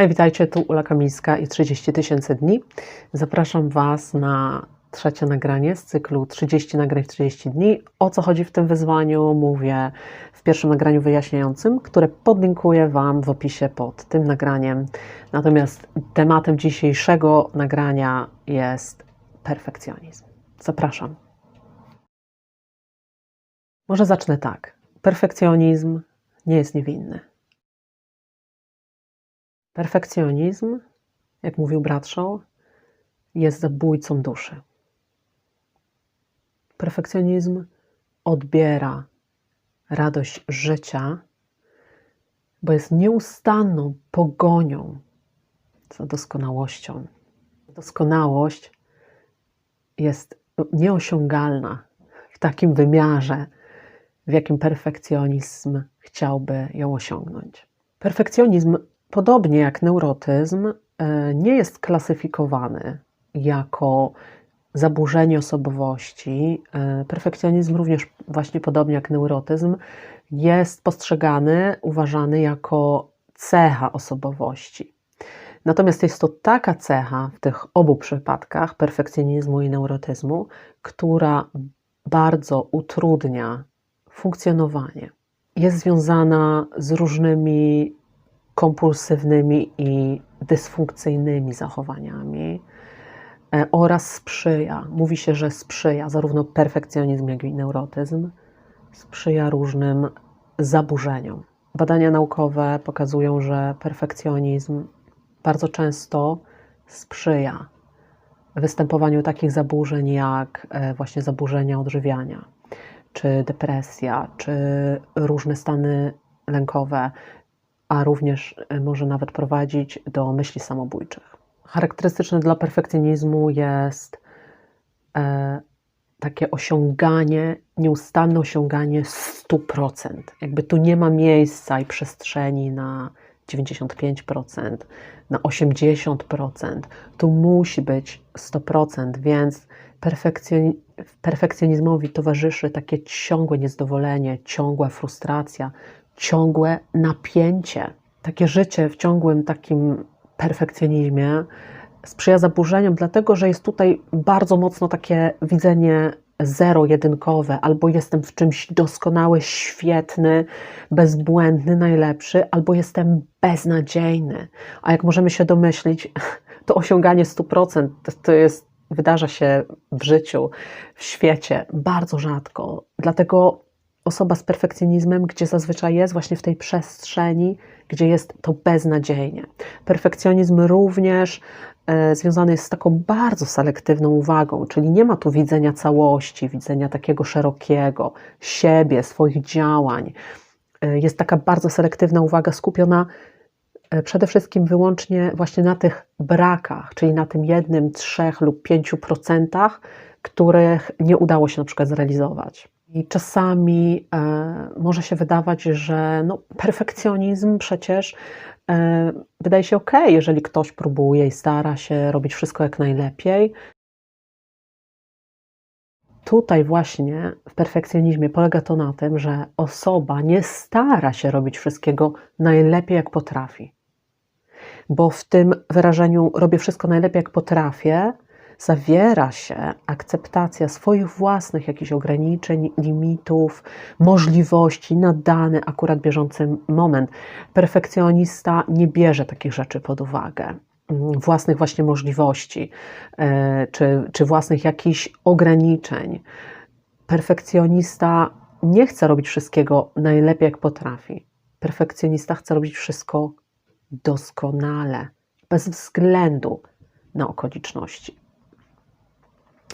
Hej, witajcie, tu Ula Kamińska i 30 tysięcy dni. Zapraszam Was na trzecie nagranie z cyklu 30 nagrań w 30 dni. O co chodzi w tym wyzwaniu mówię w pierwszym nagraniu wyjaśniającym, które podlinkuję Wam w opisie pod tym nagraniem. Natomiast tematem dzisiejszego nagrania jest perfekcjonizm. Zapraszam. Może zacznę tak. Perfekcjonizm nie jest niewinny. Perfekcjonizm, jak mówił Bradshaw, jest zabójcą duszy. Perfekcjonizm odbiera radość życia, bo jest nieustanną pogonią za doskonałością. Doskonałość jest nieosiągalna w takim wymiarze, w jakim perfekcjonizm chciałby ją osiągnąć. Perfekcjonizm podobnie jak neurotyzm, e, nie jest klasyfikowany jako zaburzenie osobowości. E, perfekcjonizm również, właśnie podobnie jak neurotyzm, jest postrzegany, uważany jako cecha osobowości. Natomiast jest to taka cecha w tych obu przypadkach, perfekcjonizmu i neurotyzmu, która bardzo utrudnia funkcjonowanie. Jest związana z różnymi kompulsywnymi i dysfunkcyjnymi zachowaniami e, oraz sprzyja, mówi się, że sprzyja zarówno perfekcjonizm, jak i neurotyzm, sprzyja różnym zaburzeniom. Badania naukowe pokazują, że perfekcjonizm bardzo często sprzyja występowaniu takich zaburzeń jak e, właśnie zaburzenia odżywiania, czy depresja, czy różne stany lękowe, a również e, może nawet prowadzić do myśli samobójczych. Charakterystyczne dla perfekcjonizmu jest e, takie osiąganie, nieustanne osiąganie 100%. Jakby tu nie ma miejsca i przestrzeni na 95%, na 80%. Tu musi być 100%, więc perfekcjon perfekcjonizmowi towarzyszy takie ciągłe niezadowolenie, ciągła frustracja, ciągłe napięcie. Takie życie w ciągłym takim perfekcjonizmie sprzyja zaburzeniom, dlatego że jest tutaj bardzo mocno takie widzenie zero-jedynkowe, albo jestem w czymś doskonały, świetny, bezbłędny, najlepszy, albo jestem beznadziejny. A jak możemy się domyślić, to osiąganie 100% to jest, wydarza się w życiu, w świecie bardzo rzadko. Dlatego osoba z perfekcjonizmem, gdzie zazwyczaj jest właśnie w tej przestrzeni, gdzie jest to beznadziejnie. Perfekcjonizm również e, związany jest z taką bardzo selektywną uwagą, czyli nie ma tu widzenia całości, widzenia takiego szerokiego siebie, swoich działań. E, jest taka bardzo selektywna uwaga skupiona e, przede wszystkim wyłącznie właśnie na tych brakach, czyli na tym jednym, trzech lub pięciu procentach, których nie udało się na przykład zrealizować. I czasami e, może się wydawać, że no, perfekcjonizm przecież e, wydaje się ok, jeżeli ktoś próbuje i stara się robić wszystko jak najlepiej. Tutaj właśnie w perfekcjonizmie polega to na tym, że osoba nie stara się robić wszystkiego najlepiej jak potrafi. Bo w tym wyrażeniu robię wszystko najlepiej jak potrafię, zawiera się akceptacja swoich własnych jakichś ograniczeń, limitów, możliwości na dany akurat bieżący moment. Perfekcjonista nie bierze takich rzeczy pod uwagę własnych właśnie możliwości, e, czy, czy własnych jakichś ograniczeń. Perfekcjonista nie chce robić wszystkiego najlepiej, jak potrafi. Perfekcjonista chce robić wszystko doskonale, bez względu na okoliczności.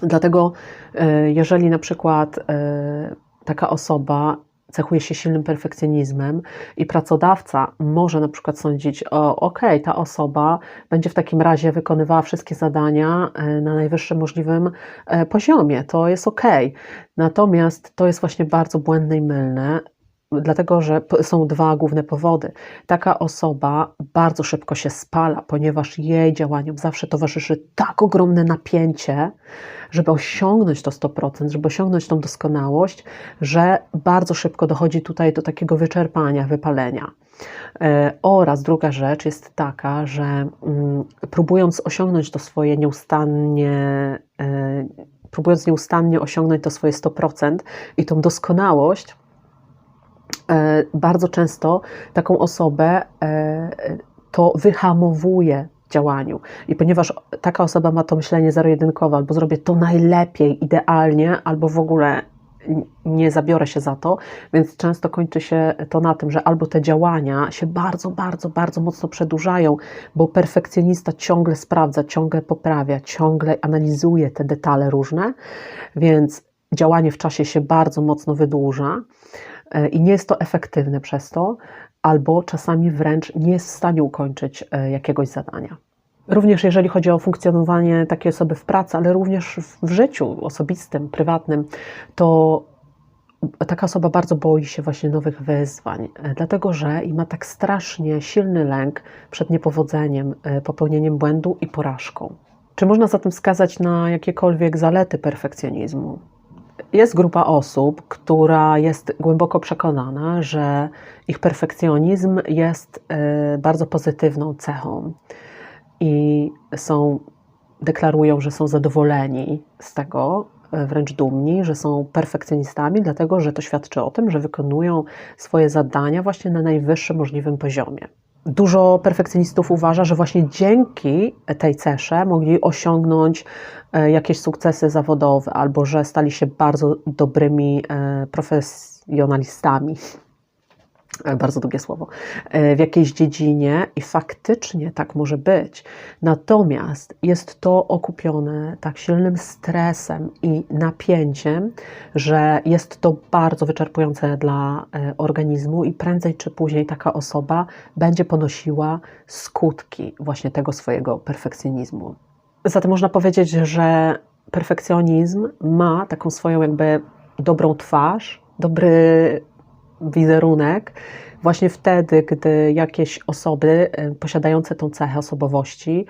Dlatego, e, jeżeli na przykład e, taka osoba cechuje się silnym perfekcjonizmem i pracodawca może na przykład sądzić, o ok, ta osoba będzie w takim razie wykonywała wszystkie zadania e, na najwyższym możliwym poziomie, to jest ok. Natomiast to jest właśnie bardzo błędne i mylne. Dlatego że są dwa główne powody. Taka osoba bardzo szybko się spala, ponieważ jej działaniom zawsze towarzyszy tak ogromne napięcie, żeby osiągnąć to 100%, żeby osiągnąć tą doskonałość, że bardzo szybko dochodzi tutaj do takiego wyczerpania, wypalenia. E, oraz druga rzecz jest taka, że mm, próbując osiągnąć to swoje nieustannie, e, próbując nieustannie osiągnąć to swoje 100% i tą doskonałość, bardzo często taką osobę to wyhamowuje działaniu. I ponieważ taka osoba ma to myślenie zero-jedynkowe, albo zrobię to najlepiej, idealnie, albo w ogóle nie zabiorę się za to, więc często kończy się to na tym, że albo te działania się bardzo, bardzo, bardzo mocno przedłużają, bo perfekcjonista ciągle sprawdza, ciągle poprawia, ciągle analizuje te detale różne, więc działanie w czasie się bardzo mocno wydłuża e, i nie jest to efektywne przez to, albo czasami wręcz nie jest w stanie ukończyć e, jakiegoś zadania. Również jeżeli chodzi o funkcjonowanie takiej osoby w pracy, ale również w życiu osobistym, prywatnym, to taka osoba bardzo boi się właśnie nowych wyzwań, e, dlatego że i ma tak strasznie silny lęk przed niepowodzeniem, e, popełnieniem błędu i porażką. Czy można zatem wskazać na jakiekolwiek zalety perfekcjonizmu? Jest grupa osób, która jest głęboko przekonana, że ich perfekcjonizm jest e, bardzo pozytywną cechą i są, deklarują, że są zadowoleni z tego, e, wręcz dumni, że są perfekcjonistami, dlatego że to świadczy o tym, że wykonują swoje zadania właśnie na najwyższym możliwym poziomie. Dużo perfekcjonistów uważa, że właśnie dzięki tej cesze mogli osiągnąć e, jakieś sukcesy zawodowe, albo że stali się bardzo dobrymi e, profesjonalistami, bardzo długie słowo, e, w jakiejś dziedzinie i faktycznie tak może być. Natomiast jest to okupione tak silnym stresem i napięciem, że jest to bardzo wyczerpujące dla e, organizmu i prędzej czy później taka osoba będzie ponosiła skutki właśnie tego swojego perfekcjonizmu. Zatem można powiedzieć, że perfekcjonizm ma taką swoją jakby dobrą twarz, dobry wizerunek właśnie wtedy, gdy jakieś osoby e, posiadające tą cechę osobowości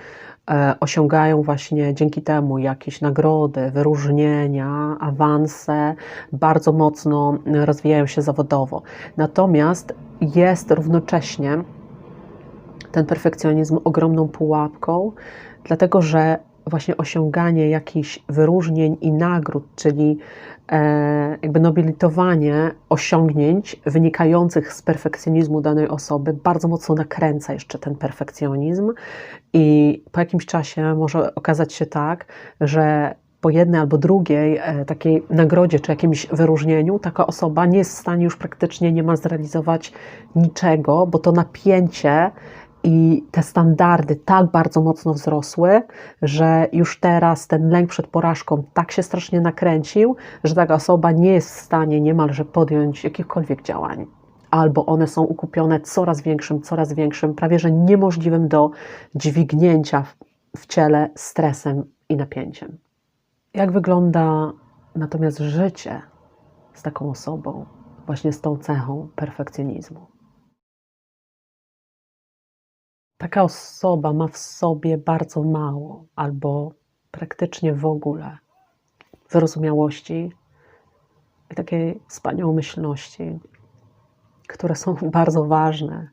e, osiągają właśnie dzięki temu jakieś nagrody, wyróżnienia, awanse, bardzo mocno rozwijają się zawodowo. Natomiast jest równocześnie ten perfekcjonizm ogromną pułapką, dlatego że właśnie osiąganie jakichś wyróżnień i nagród, czyli e, jakby nobilitowanie osiągnięć wynikających z perfekcjonizmu danej osoby bardzo mocno nakręca jeszcze ten perfekcjonizm. I po jakimś czasie może okazać się tak, że po jednej albo drugiej e, takiej nagrodzie czy jakimś wyróżnieniu taka osoba nie jest w stanie już praktycznie nie ma zrealizować niczego, bo to napięcie i te standardy tak bardzo mocno wzrosły, że już teraz ten lęk przed porażką tak się strasznie nakręcił, że taka osoba nie jest w stanie niemalże podjąć jakichkolwiek działań. Albo one są ukupione coraz większym, coraz większym, prawie że niemożliwym do dźwignięcia w, w ciele stresem i napięciem. Jak wygląda natomiast życie z taką osobą, właśnie z tą cechą perfekcjonizmu? Taka osoba ma w sobie bardzo mało albo praktycznie w ogóle wyrozumiałości i takiej wspaniałomyślności, które są bardzo ważne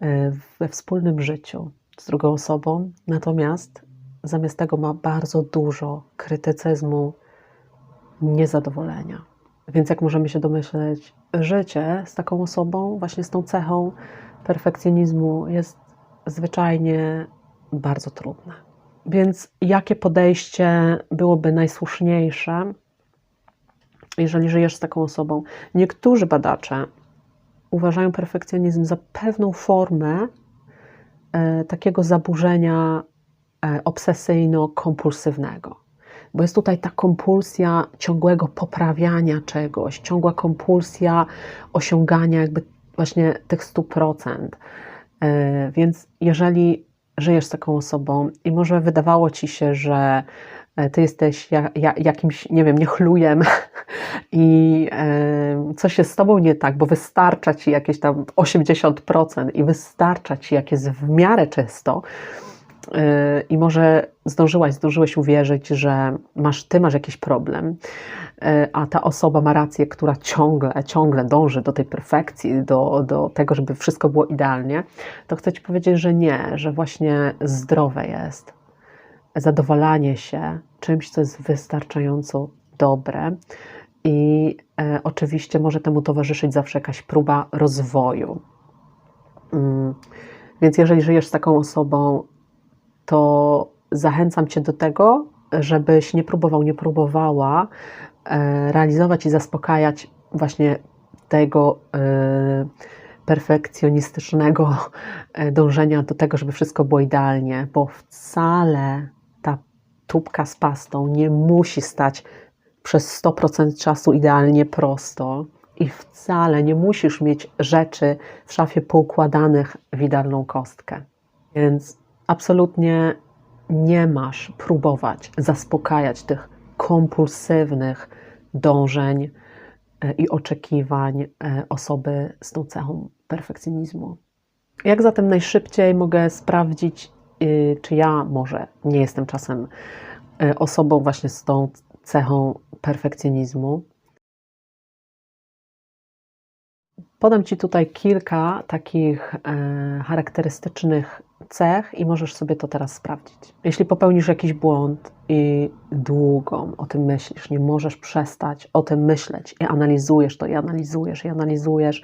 e, we wspólnym życiu z drugą osobą, natomiast zamiast tego ma bardzo dużo krytycyzmu, niezadowolenia. Więc jak możemy się domyśleć, życie z taką osobą, właśnie z tą cechą perfekcjonizmu jest zwyczajnie bardzo trudne. Więc jakie podejście byłoby najsłuszniejsze, jeżeli żyjesz z taką osobą? Niektórzy badacze uważają perfekcjonizm za pewną formę e, takiego zaburzenia e, obsesyjno-kompulsywnego. Bo jest tutaj ta kompulsja ciągłego poprawiania czegoś, ciągła kompulsja osiągania jakby właśnie tych 100%. E, więc jeżeli żyjesz z taką osobą i może wydawało ci się, że e, ty jesteś ja, ja, jakimś, nie wiem, niechlujem i e, coś jest z tobą nie tak, bo wystarcza ci jakieś tam 80% i wystarcza ci, jak jest w miarę czysto, e, i może zdążyłaś, zdążyłeś uwierzyć, że masz, ty masz jakiś problem, e, a ta osoba ma rację, która ciągle, ciągle dąży do tej perfekcji, do, do tego, żeby wszystko było idealnie, to chcę ci powiedzieć, że nie, że właśnie zdrowe jest zadowalanie się czymś, co jest wystarczająco dobre. I e, oczywiście może temu towarzyszyć zawsze jakaś próba rozwoju. Mm, Więc jeżeli żyjesz z taką osobą, to zachęcam Cię do tego, żebyś nie próbował, nie próbowała e, realizować i zaspokajać właśnie tego e, perfekcjonistycznego e, dążenia do tego, żeby wszystko było idealnie, bo wcale ta tubka z pastą nie musi stać przez 100% czasu idealnie prosto i wcale nie musisz mieć rzeczy w szafie poukładanych w idealną kostkę. Więc absolutnie nie masz próbować zaspokajać tych kompulsywnych dążeń e, i oczekiwań e, osoby z tą cechą perfekcjonizmu. Jak zatem najszybciej mogę sprawdzić, y, czy ja może nie jestem czasem e, osobą właśnie z tą cechą perfekcjonizmu? Podam Ci tutaj kilka takich e, charakterystycznych cech i możesz sobie to teraz sprawdzić. Jeśli popełnisz jakiś błąd i długo o tym myślisz, nie możesz przestać o tym myśleć i analizujesz to, i analizujesz, i analizujesz,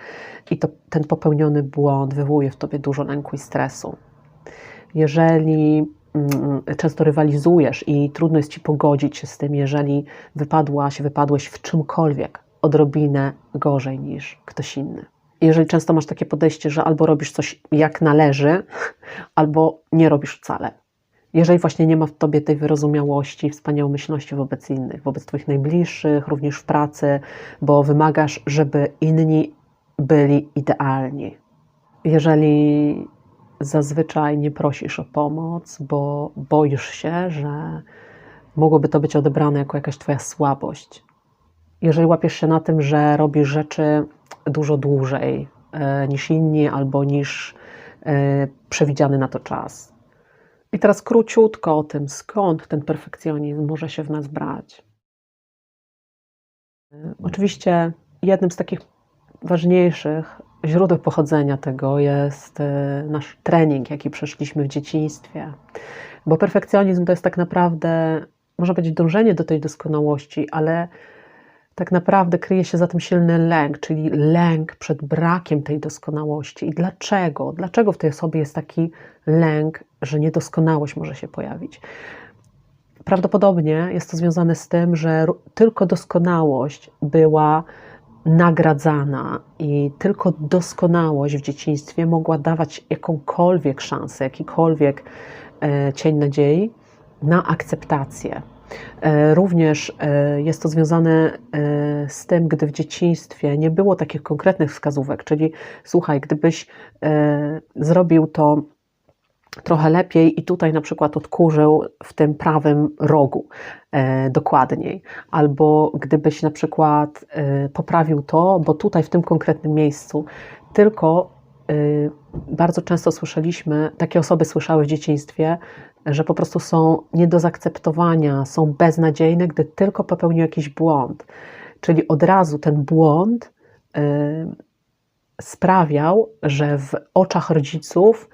i to, ten popełniony błąd wywołuje w tobie dużo lęku i stresu. Jeżeli mm, często rywalizujesz i trudno jest ci pogodzić się z tym, jeżeli wypadłaś, wypadłeś w czymkolwiek odrobinę gorzej niż ktoś inny. Jeżeli często masz takie podejście, że albo robisz coś jak należy, albo nie robisz wcale. Jeżeli właśnie nie ma w tobie tej wyrozumiałości, wspaniałomyślności wobec innych, wobec twoich najbliższych, również w pracy, bo wymagasz, żeby inni byli idealni. Jeżeli zazwyczaj nie prosisz o pomoc, bo boisz się, że mogłoby to być odebrane jako jakaś twoja słabość. Jeżeli łapiesz się na tym, że robisz rzeczy dużo dłużej e, niż inni albo niż e, przewidziany na to czas. I teraz króciutko o tym, skąd ten perfekcjonizm może się w nas brać. Oczywiście jednym z takich ważniejszych źródeł pochodzenia tego jest e, nasz trening, jaki przeszliśmy w dzieciństwie. Bo perfekcjonizm to jest tak naprawdę, może być dążenie do tej doskonałości, ale tak naprawdę kryje się za tym silny lęk, czyli lęk przed brakiem tej doskonałości. I dlaczego? Dlaczego w tej osobie jest taki lęk, że niedoskonałość może się pojawić? Prawdopodobnie jest to związane z tym, że tylko doskonałość była nagradzana i tylko doskonałość w dzieciństwie mogła dawać jakąkolwiek szansę, jakikolwiek e, cień nadziei na akceptację. E, Również e, jest to związane e, z tym, gdy w dzieciństwie nie było takich konkretnych wskazówek, czyli słuchaj, gdybyś zrobił to trochę lepiej i tutaj na przykład odkurzył w tym prawym rogu dokładniej, albo gdybyś na przykład poprawił to, bo tutaj w tym konkretnym miejscu, tylko bardzo często słyszeliśmy, takie osoby słyszały w dzieciństwie, że po prostu są nie do zaakceptowania, są beznadziejne, gdy tylko popełnił jakiś błąd. Czyli od razu ten błąd y, sprawiał, że w oczach rodziców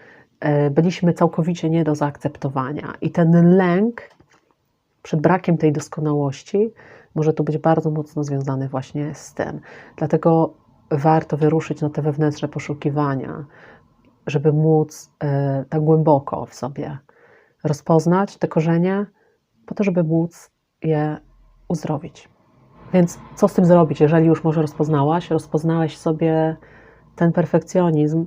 y, byliśmy całkowicie nie do zaakceptowania. I ten lęk przed brakiem tej doskonałości może tu być bardzo mocno związany właśnie z tym. Dlatego warto wyruszyć na te wewnętrzne poszukiwania, żeby móc y, tak głęboko w sobie rozpoznać te korzenie, po to, żeby móc je uzdrowić. Więc co z tym zrobić, jeżeli już może rozpoznałaś, rozpoznałeś sobie ten perfekcjonizm?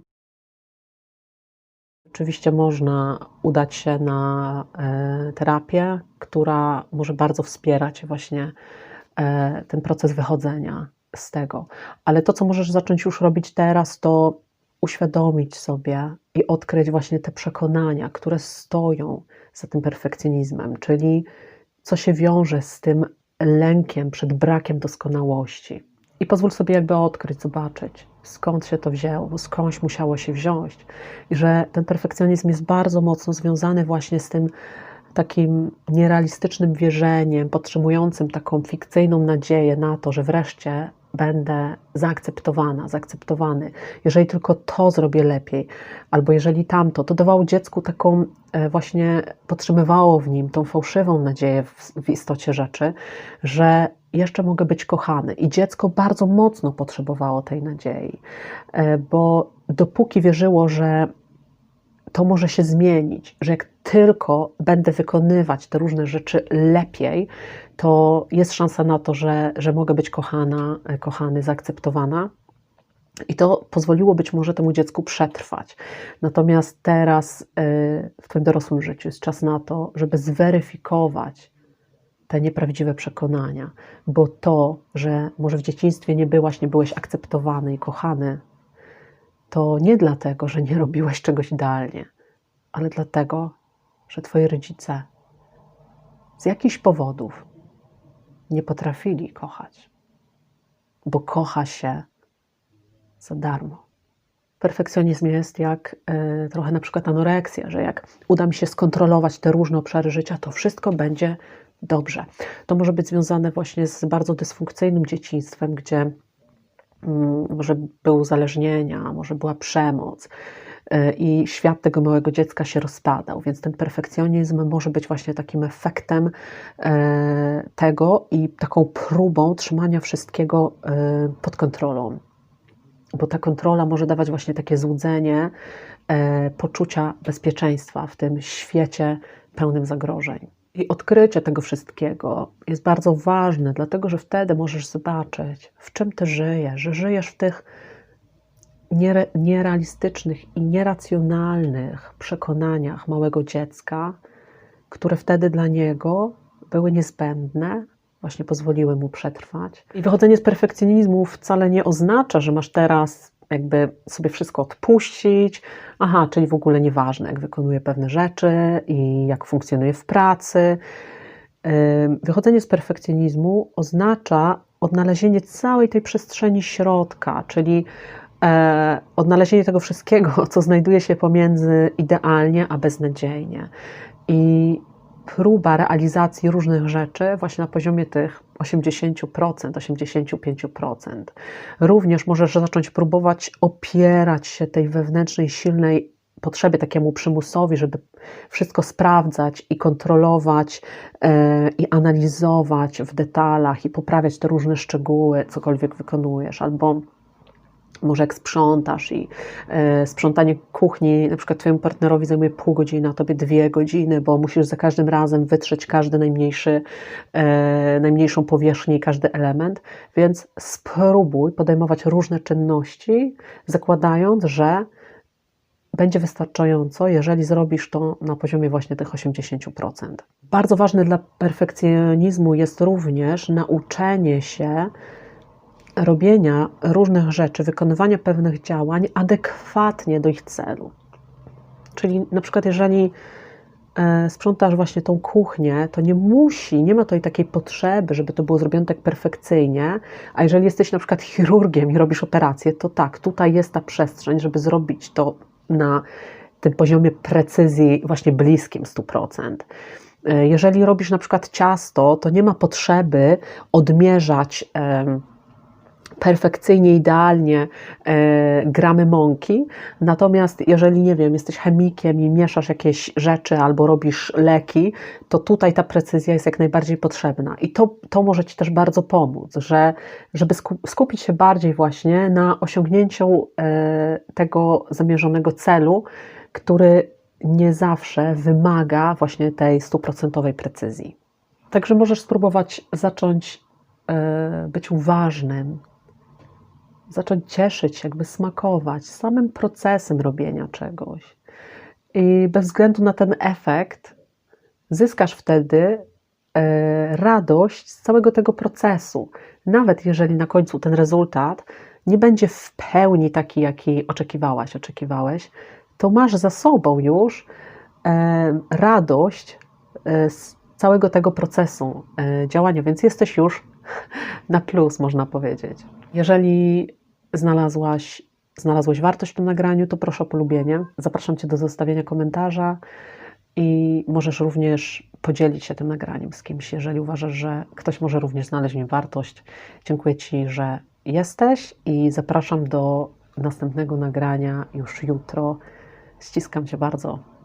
Oczywiście można udać się na e, terapię, która może bardzo wspierać właśnie e, ten proces wychodzenia z tego. Ale to, co możesz zacząć już robić teraz, to uświadomić sobie i odkryć właśnie te przekonania, które stoją za tym perfekcjonizmem, czyli co się wiąże z tym lękiem przed brakiem doskonałości. I pozwól sobie jakby odkryć, zobaczyć, skąd się to wzięło, skądś musiało się wziąć. I że ten perfekcjonizm jest bardzo mocno związany właśnie z tym takim nierealistycznym wierzeniem, podtrzymującym taką fikcyjną nadzieję na to, że wreszcie będę zaakceptowana, zaakceptowany. Jeżeli tylko to zrobię lepiej, albo jeżeli tamto, to dawało dziecku taką, e, właśnie podtrzymywało w nim tą fałszywą nadzieję w, w istocie rzeczy, że jeszcze mogę być kochany. I dziecko bardzo mocno potrzebowało tej nadziei, e, bo dopóki wierzyło, że to może się zmienić, że jak tylko będę wykonywać te różne rzeczy lepiej, to jest szansa na to, że, że mogę być kochana, kochany, zaakceptowana. I to pozwoliło być może temu dziecku przetrwać. Natomiast teraz y, w Twoim dorosłym życiu jest czas na to, żeby zweryfikować te nieprawdziwe przekonania, bo to, że może w dzieciństwie nie byłaś, nie byłeś akceptowany i kochany, to nie dlatego, że nie robiłeś czegoś idealnie, ale dlatego, że Twoi rodzice z jakichś powodów nie potrafili kochać, bo kocha się za darmo. Perfekcjonizm jest jak y, trochę na przykład anoreksja, że jak uda mi się skontrolować te różne obszary życia, to wszystko będzie dobrze. To może być związane właśnie z bardzo dysfunkcyjnym dzieciństwem, gdzie może były uzależnienia, może była przemoc, E, i świat tego małego dziecka się rozpadał. Więc ten perfekcjonizm może być właśnie takim efektem e, tego i taką próbą trzymania wszystkiego e, pod kontrolą. Bo ta kontrola może dawać właśnie takie złudzenie poczucia bezpieczeństwa w tym świecie pełnym zagrożeń. I odkrycie tego wszystkiego jest bardzo ważne, dlatego że wtedy możesz zobaczyć, w czym ty żyjesz, że żyjesz w tych nierealistycznych i nieracjonalnych przekonaniach małego dziecka, które wtedy dla niego były niezbędne, właśnie pozwoliły mu przetrwać. I wychodzenie z perfekcjonizmu wcale nie oznacza, że masz teraz jakby sobie wszystko odpuścić, aha, czyli w ogóle nieważne, jak wykonuje pewne rzeczy i jak funkcjonuje w pracy. Wychodzenie z perfekcjonizmu oznacza odnalezienie całej tej przestrzeni środka, czyli e, odnalezienie tego wszystkiego, co znajduje się pomiędzy idealnie a beznadziejnie. I próba realizacji różnych rzeczy właśnie na poziomie tych 80%, 85%. Również możesz zacząć próbować opierać się tej wewnętrznej, silnej potrzebie, takiemu przymusowi, żeby wszystko sprawdzać i kontrolować e, i analizować w detalach i poprawiać te różne szczegóły, cokolwiek wykonujesz, albo może jak sprzątasz i e, sprzątanie kuchni na przykład twojemu partnerowi zajmuje pół godziny, a tobie dwie godziny, bo musisz za każdym razem wytrzeć każdy najmniejszy, e, najmniejszą powierzchnię i każdy element, więc spróbuj podejmować różne czynności, zakładając, że będzie wystarczająco, jeżeli zrobisz to na poziomie właśnie tych 80%. Bardzo ważne dla perfekcjonizmu jest również nauczenie się robienia różnych rzeczy, wykonywania pewnych działań adekwatnie do ich celu. Czyli na przykład, jeżeli e, sprzątasz właśnie tą kuchnię, to nie musi, nie ma tutaj takiej potrzeby, żeby to było zrobione tak perfekcyjnie, a jeżeli jesteś na przykład chirurgiem i robisz operację, to tak, tutaj jest ta przestrzeń, żeby zrobić to na tym poziomie precyzji właśnie bliskim 100%. E, jeżeli robisz na przykład ciasto, to nie ma potrzeby odmierzać perfekcyjnie, idealnie e, gramy mąki. Natomiast jeżeli, nie wiem, jesteś chemikiem i mieszasz jakieś rzeczy albo robisz leki, to tutaj ta precyzja jest jak najbardziej potrzebna. I to, to może Ci też bardzo pomóc, że, żeby skupić się bardziej właśnie na osiągnięciu e, tego zamierzonego celu, który nie zawsze wymaga właśnie tej stuprocentowej precyzji. Także możesz spróbować zacząć e, być uważnym zacząć cieszyć, jakby smakować samym procesem robienia czegoś. I bez względu na ten efekt, zyskasz wtedy e, radość z całego tego procesu. Nawet jeżeli na końcu ten rezultat nie będzie w pełni taki, jaki oczekiwałaś, oczekiwałeś, to masz za sobą już e, radość e, z całego tego procesu działania, więc jesteś już na plus, można powiedzieć. Jeżeli znalazłaś, znalazłeś wartość w tym nagraniu, to proszę o polubienie. Zapraszam Cię do zostawienia komentarza i możesz również podzielić się tym nagraniem z kimś, jeżeli uważasz, że ktoś może również znaleźć w nim wartość. Dziękuję Ci, że jesteś i zapraszam do następnego nagrania już jutro. Ściskam Cię bardzo.